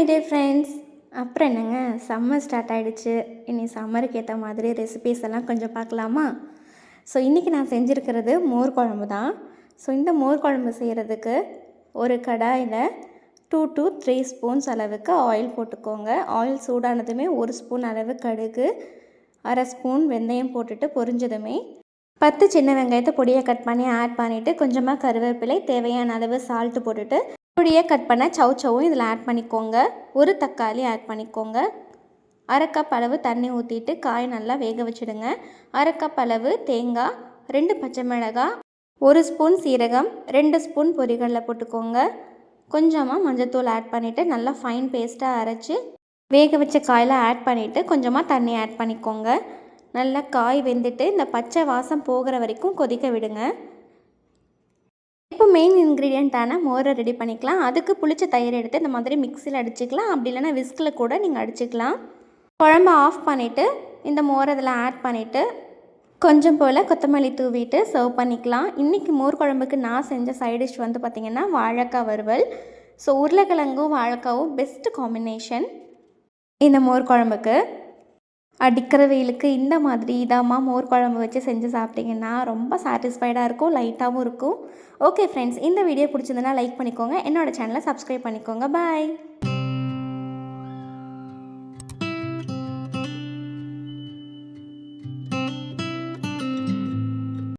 அப்புறம் என்னங்க? Summer start ஆகிடுச்சு இனி சம்மருக்கு ஏற்ற மாதிரி ரெசிபீஸ் எல்லாம் கொஞ்சம் பார்க்கலாமா? ஸோ இன்றைக்கி நான் செஞ்சுருக்கிறது மோர் குழம்பு தான். ஸோ இந்த மோர் குழம்பு செய்கிறதுக்கு ஒரு கடாயில் டூ டு த்ரீ ஸ்பூன்ஸ் அளவுக்கு ஆயில் போட்டுக்கோங்க. ஆயில் சூடானதுமே ஒரு ஸ்பூன் அளவு கடுகு அரை ஸ்பூன் வெந்தயம் போட்டுட்டு பொரிஞ்சதுமே பத்து சின்ன வெங்காயத்தை பொடியை கட் பண்ணி ஆட் பண்ணிவிட்டு கொஞ்சமாக கருவேப்பிலை தேவையான அளவு சால்ட்டு போட்டுட்டு பொடியை கட் பண்ண சவு சவும் இதில் ஆட் பண்ணிக்கோங்க. ஒரு தக்காளி ஆட் பண்ணிக்கோங்க. அரை கப் அளவு தண்ணி ஊற்றிட்டு காய் நல்லா வேக வச்சுடுங்க. அரை கப் அளவு தேங்காய் ரெண்டு பச்சை மிளகாய் ஒரு ஸ்பூன் சீரகம் ரெண்டு ஸ்பூன் பொரிகளில் போட்டுக்கோங்க. கொஞ்சமாக மஞ்சத்தூள் ஆட் பண்ணிவிட்டு நல்லா ஃபைன் பேஸ்ட்டாக அரைச்சி வேக வச்ச காயில் ஆட் பண்ணிவிட்டு கொஞ்சமாக தண்ணி ஆட் பண்ணிக்கோங்க. நல்லா காய் வெந்துட்டு இந்த பச்சை வாசம் போகிற வரைக்கும் கொதிக்க விடுங்க. இப்போ மெயின் இன்க்ரீடியண்ட்டான மோரை ரெடி பண்ணிக்கலாம். அதுக்கு புளிச்ச தயிர் எடுத்து இந்த மாதிரி மிக்சியில் அடிச்சுக்கலாம். அப்படி இல்லைன்னா விஸ்கில் கூட நீங்கள் அடிச்சுக்கலாம். குழம்ப ஆஃப் பண்ணிவிட்டு இந்த மோரை இதில் ஆட் பண்ணிவிட்டு கொஞ்சம் போல் கொத்தமல்லி தூவிட்டு சர்வ் பண்ணிக்கலாம். இன்றைக்கி மோர் குழம்புக்கு நான் செஞ்ச சைட் டிஷ் வந்து பார்த்திங்கன்னா வாழைக்காய் வறுவல். ஸோ உருளைக்கிழங்கும் வாழைக்காவும் பெஸ்ட் காம்பினேஷன் இந்த மோர் குழம்புக்கு. அடிக்கிற வெயிலுக்கு இந்த மாதிரி இதாம்மா மோர் குழம்பு வச்சு செஞ்சு சாப்பிட்டிங்கன்னா ரொம்ப சாட்டிஸ்ஃபைடாக இருக்கும் லைட்டாகவும் இருக்கும். ஓகே ஃப்ரெண்ட்ஸ் இந்த வீடியோ பிடிச்சிருந்தனா லைக் பண்ணிக்கோங்க. என்னோடய சேனலை சப்ஸ்கிரைப் பண்ணிக்கோங்க. பாய்